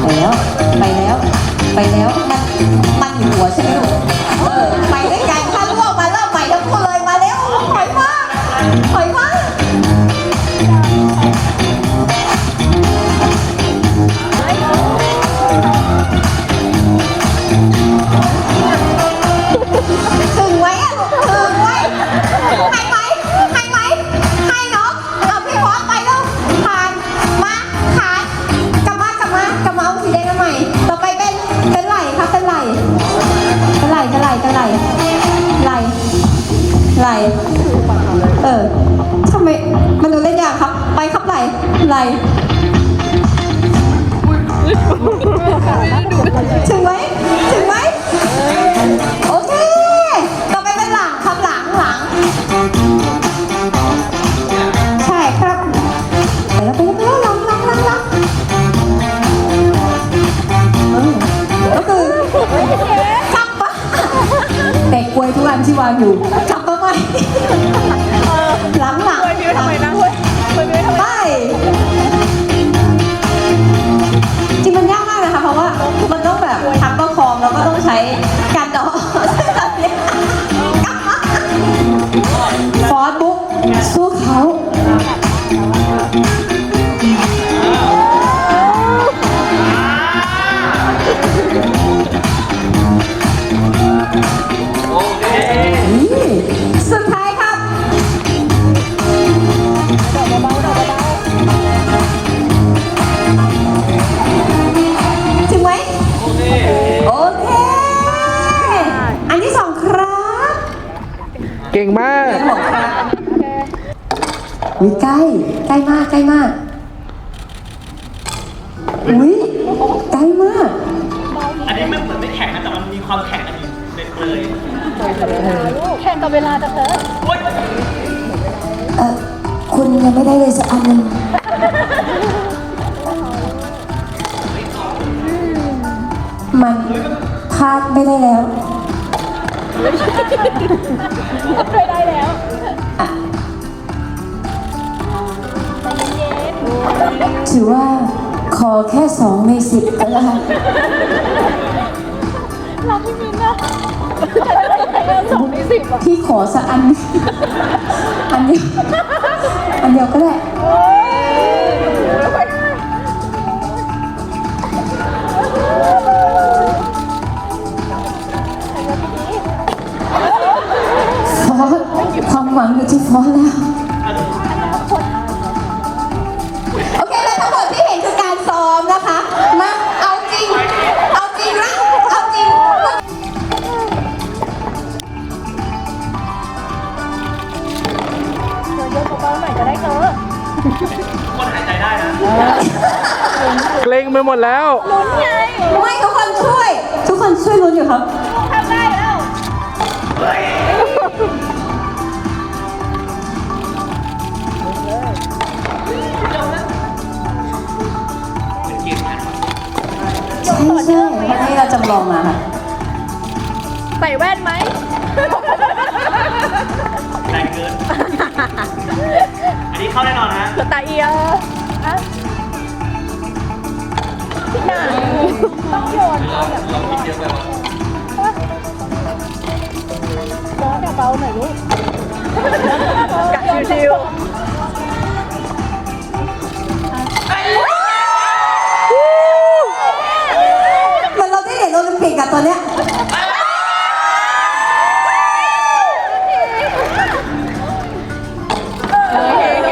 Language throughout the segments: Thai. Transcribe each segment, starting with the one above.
ไปแล้ว ไปแล้ว ไปแล้ว มันมันอยู่หัวใช่ไหมลูกเออไปได้ไกลข้าลูกอกมาเริ่มใหม่ทั้งคู่เลยมาเร็วถอยมาถอย อุ้ยใกล้ ใกล้มาก ใกล้มาก อุ้ยใกล้มาก อันนี้มันเหมือนไม่แข็งนะแต่มันมีความแข็งอันนี้เลยแข่งกับเวลาจะเธอโอ๊ยเออคุณยังไม่ได้เลยสักอันหนึ่งมันพลาดไม่ได้แล้วช่วยได้แล้ว ถือว่าขอแค่สองในสิบก็ได้รักพี่มินนะสองในสิบอะพี่ขอสักอัน อันเดียวอันเดียวก็ได้โอ้ยฟอสความหวังอยู่ที่ฟอสแล้ว เกรงไปหมดแล้ว ลุ้นไงไม่ทุกคนช่วย ทุกคนช่วยลุ้นอยู่ครับ ทำได้แล้วเป็นเกมนะใช่ใช่วันนี้เราจำลองมาค่ะ ใส่แว่นไหม แรงเกิน อันนี้เข้าแน่นอนนะสตาเอียอะ ที่ไหนต้องโยนเอาแบบเราคิดเยอะไปวะร้อนเบาๆหน่อยลูกกัดชิวเหมือนเราได้เหรียญโอลิมปิกอะตัวเนี้ย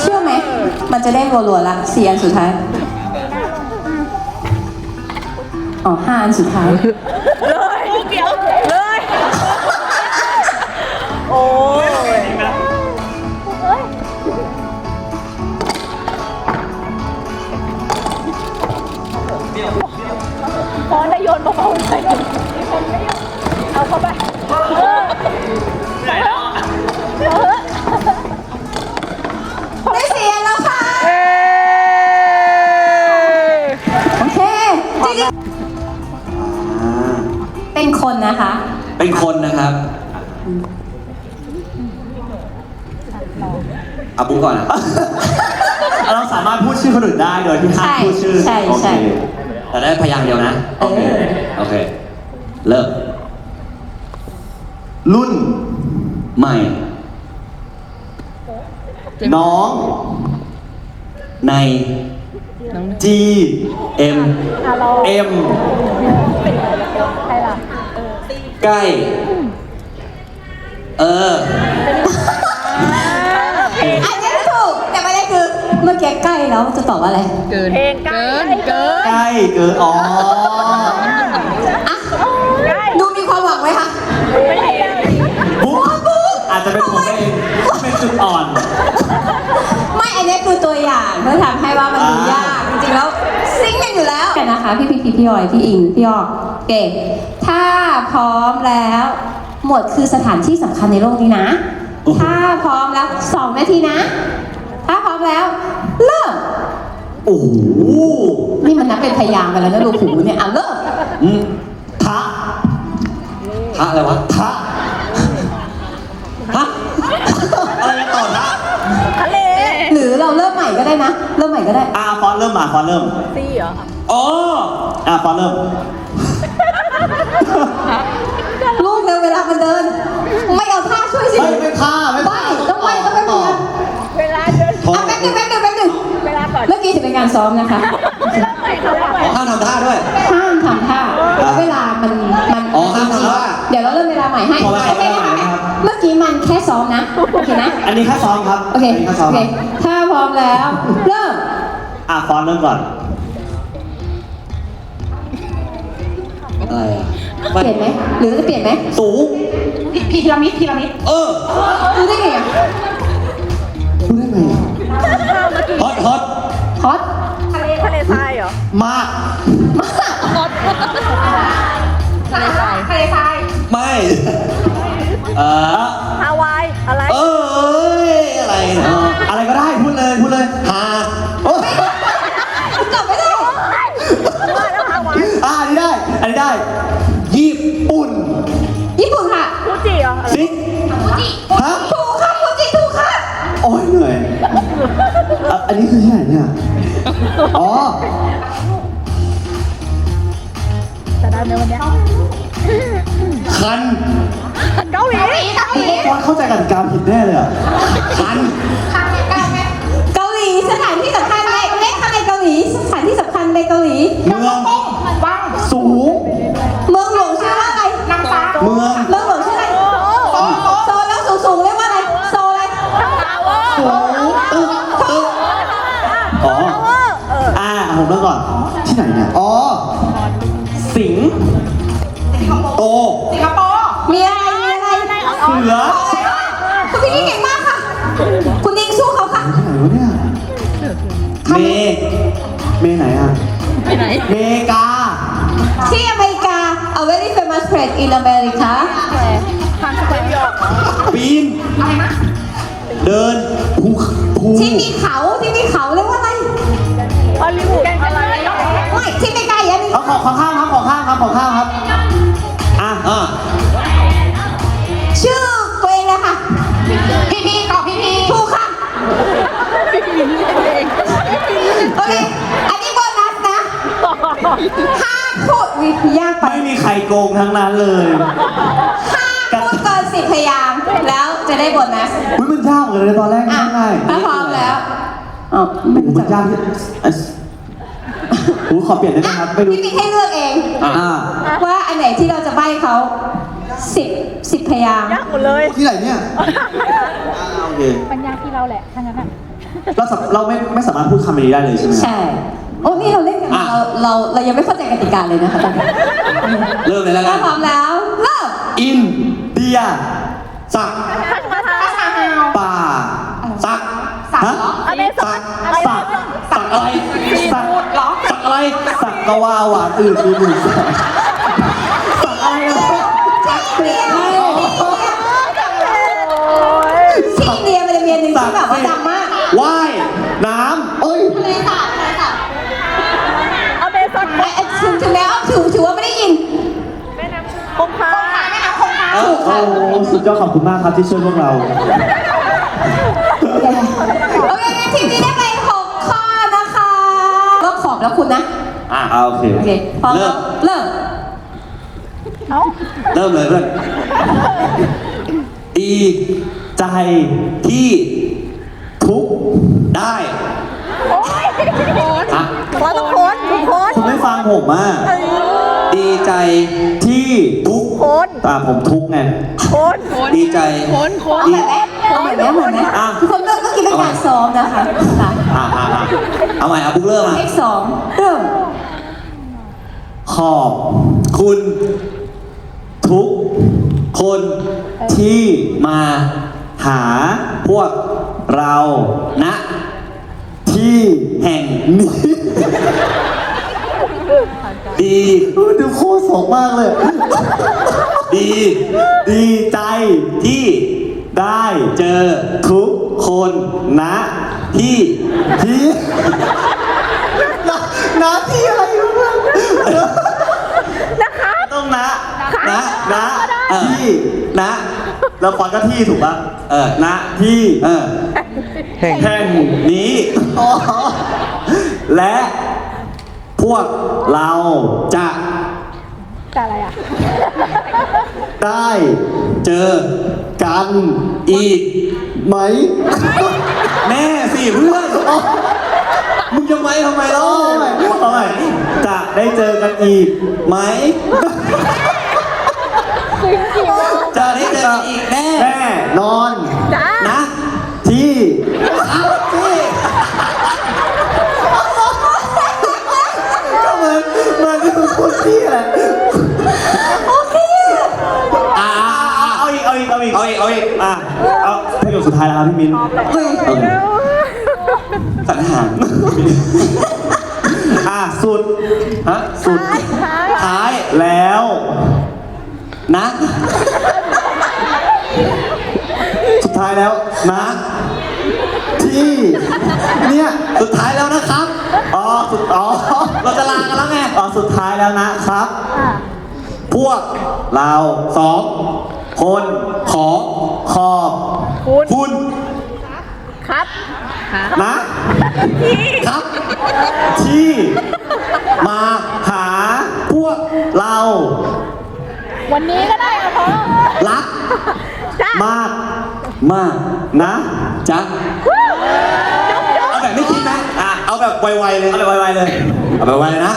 เชื่อไหม มันจะได้รัวๆละสี่อันสุดท้าย อ๋อห้าอันสุดท้าย เลยเดี๋ยวเลยโอ้ยพอ้ยฟอนได้โยนเบาๆหน่ เป็นคนนะคะ เป็นคนนะครับเอาบุ๊กก่อนอะเอาเราสาามารถพูดชื่อคนอื่นได้โดยที่ห้ามใช่พูดชื่อใช่โอใช่เคแต่ได้พยางค์เดียวนะ โอเคเออโอเค เริ่ม รุ่น ใหม่ น้อง ใน G M อะเรา M ใครล่ะใกล้ เออ อันนี้ถูก แต่ประเด็นคือเมื่อกี้ใกล้แล้วจะตอบว่าอะไรเพลงใกล้เกิน ใกล้เกินอ๋อ อะ ดูมีความหวังไหมคะ บุ๊กอาจจะเป็นผมเองที่เป็นจุดอ่อน ไม่ อันนี้คือตัวอย่างเพื่อทำให้ว่ามันดูยากจ ริงๆแล้วซิงค์กันอยู่แล้วกันนะคะพี่พีพีพี่ออยพี่อิงพี่ออกเก่งถ้าพร้อมแล้ว หมวดคือสถานที่สำคัญในโลกนี้นะโอ้โหถ้าพร้อมแล้วสองนาทีนะ ถ้าพร้อมแล้วเริ่มโอ้โหนี่มันนับเป็นพยางค์ไปแล้วนะลูกหูเนี่ยอะเริ่มอืมทะทะอะไรวะทะฮะอะไรต่อทะทะเล หรือเราเริ่มใหม่ก็ได้นะ เริ่มใหม่ก็ได้ อ่าฟอนต์เริ่มมาฟอนต์เริ่มซีเหรออ๋ออ่าฟอนต์เริ่ม ลูกเร็วเวลามันเดิน ไม่เอาท่าช่วยสิไม่ไม่ท่าไม่ไม่ต้องไม่ต้องไม่พยายามเวลาเดินโทษอะแป๊บนึงแป๊บนึงแป๊บนึงเวลาก่อนเมื่อกี้ถือเป็นการซ้อมนะคะเริ่มใหม่เริ่มใหม่ ห้ามทำท่าด้วย โอเคนะ อันนี้แค่ซ้อมครับโอเคนนี้แค่ซ้อโอมเคถ้าพร้อมแล้ว เริ่ม อะฟอนต์เริ่มก่อนอะไรอะเปลี่ยนไหม หรือจะเปลี่ยนไหมสูง พีระมิดพีระมิดเออรู้ได้ไงอะพูดได้ไงฮอตฮอตฮอตทะเลทะเลทรายเหรอมาก ทะเลทรายทะเลทรายไม่ เออ จิเหรอซิฮะถูกค่ะฟูจิถูกค่ะโอ้ยเหนื่อยอะอันนี้คือที่ไหนเนี่ย อ๋อจะได้ไหมวันเนี้ยคันเกาหลีเกาหลีฟอนเข้าใจกติกาผิดแน่เลยอะคัน เกาหลีสถานที่สำคัญในเลขในเกาหลีสถานที่สำคัญในเกาหลี เมือง อ่าผมเริ่มก่อน ที่ไหนเนี่ย อ๋อ สิงโต สิงคโปร์มีอะไรมีอะไรเสือคุณพี่นี่เก่งมากค่ะ คุณนิงสู้เขาค่ะที่ไหนวะเนี่ย เม เมไหนอะไปไหนเมกา ที่อเมริกา a very famous place in America ทางสแควร์ยอร์กปีน เดินภูภูที่มีเขาที่มีเขา อย่างนี้เอาขอขอข้ามครับขอข้ามครับขอข้ามครับอะอะชื่อตัวเองเลยค่ะ พี่พีกอบพี่พีถูกค่ะ โอเค อันนี้โบนัสนะห้าพูดวิยากไปไม่มีใครโกงทั้งนั้นเลยห้าพูดเกินสิบพยางค์แล้วจะได้โบนัส อุ้ยมันยากเหมือนกันเลยตอนแรกอะง่ายถ้าพร้อมแล้วอ๋อไม่ไม่รู้รู้มันจัยากกที่ อะโอ้ขอเปลี่ยนได้ไหมครับ ไม่รู้ พี่มีให้เลือกเอง อ่า ว่าอันไหนที่เราจะใบ้เขาสิบสิบพยางค์ยากหมดเลย ที่ไหนเนี่ยโอเค ปัญญาที่เราแหละถ้างั้นอะ เราสามเราไม่ไม่สามารถพูดคำนี้ได้เลยใช่ไหมครับ ใช่ โอ้นี่เราเล่นกันอะ เราเราเรายังไม่เข้าใจกติกาเลยนะคะตอนนี้เริ่มเลยแล้วกัถ้าน พร้อมแล้วเริ่มอินเดียสักป่าสักสักฮะเหรออเมซอสันกสักสักอะไรสักสักอะไร สักกะว่าหวานอื่นมีหนึ่งสักสักอะไรนะที่อินเดียมันจะมีอันหนึ่งที่แบบว่าดังมากว่ายน้ำเอ้ยทะเลสาบทะเลสาบอเมซอนไอ้ไอ้ถึงถึงแม้วถือถือว่าไม่ได้ยินคงคาแม่น้ำคงคาเอ้ถูกโอ้ค่ะสุดยอดขอบคุณมากครับที่ช่วยพวกเรา โอเคงั้นทีมนี้ได้ไปหกข้อแล้วคุณนะ อ่าโอเคโอเคพร้อมเริ่มเริ่มเอ้าเริ่มเลยเพื่อนดีใจที่ทุกข์ได้โอ๊ยฮะขอต้องโคนทุกคนคุณไม่ฟังผมอะดีใจที่ทุกข์คนอ่าผมทุกข์ไงคนดีใจคนคนเอาใหม่ไหมเอาใหม่ไหมเอาใหม่ไหมอะทุกคนก็ก็คิดเป็นการซ้อมนะคะค่ะอ่าอ่าอ่าเอาใหม่เอาบุ๊กเริ่มอะเลขสองเริ่ม ขอบคุณทุกคนที่มาหาพวกเราณที่แห่งนี้ ดี ดูโคตรสกมากเลย ดี ดีใจที่ได้เจอทุกคนณที่ที่ ณที่อะไรวะนะคะต้องนะ นะ นะที่นะ แล้วฟอนก็ที่ถูกป่ะ เออ นะที่ เออแห่งแห่งนี้ และพวกเราจะแต่อะไรอะ ได้เจอกันอีกไหม แน่สิเพื่อน มึงจะไหมทำไมเล่าเอาใหม่จะได้เจอกันอีกไหม จะได้เจอกันอีกแน่แน่นอนจ้านะที่ที่ก็เหมือนเหมือนที่มึงพูดที่แหละโอเคอ่าเอาอีกเอาอีกเอาอีกเอาอีกเอาอีกอะเอาประโยคสุดท้ายแล้วครับพี่มิ้น เฮ้ย เอาเลย สันหารอะสุดฮะสุดท้ายท้ายแล้ว นะ สุดท้ายแล้วนะ ที่ เนี่ย สุดท้ายแล้วนะครับ อ๋อ สุด อ๋อ เราจะลากันแล้วไง อ๋อ สุดท้ายแล้วนะครับอะพวกเราสองคนขอขอบคุณคุณครับ ครับนะครับ ที่ มาหาพวกเรา วันนี้ก็ได้อะพอรักจ้ามาก มาก นะจ๊ะเอาแบบไม่คิดนะอะเอาแบบไวๆเลย เอาแบบไวๆเลย เอาแบบไวๆเลยนะ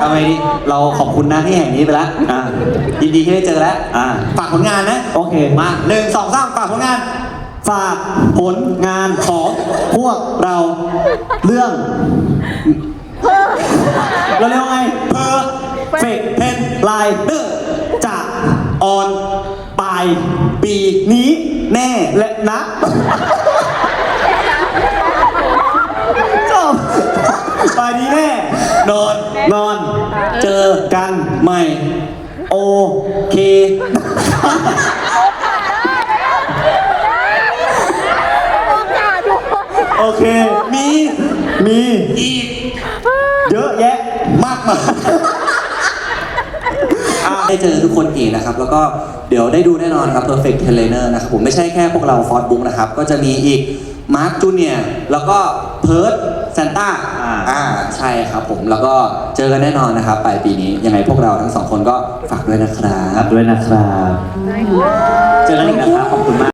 เอาไงดีเราขอบคุณนะที่แห่งนี้ไปแล้วอะยินดีที่ได้เจอแล้วอะฝากผลงานนะ โอเค มาหนึ่งสองสามฝากผลงาน ฝากผลงานของพวกเราเรื่องเราเรียกว่าไงเพอร์เฟกเพนไลเดอร์จะออนปลายปีนี้แน่และนะจบปลายนี้แน่ นอนนอน เจอกันใหม่ โอเค โอกาสด้วย โอเค มีมีอีก เยอะแยะมากมายได้เจอทุกคนอีกนะครับ แล้วก็เดี๋ยวได้ดูแน่นอนครับ Perfect Trainer นะครับผมไม่ใช่แค่พวกเราฟอร์ดบุ๊กนะครับ ก็จะมีอีกมาร์คจูเนียแล้วก็เพิร์ดแซนต้าอ่าใช่ครับผมแล้วก็เจอกันแน่นอนนะครับปลายปีนี้ยังไงพวกเราทั้งสองคนก็ฝากด้วยนะครับ ด้วยนะครับ เจอกันอีกนะครับ ขอบคุณมาก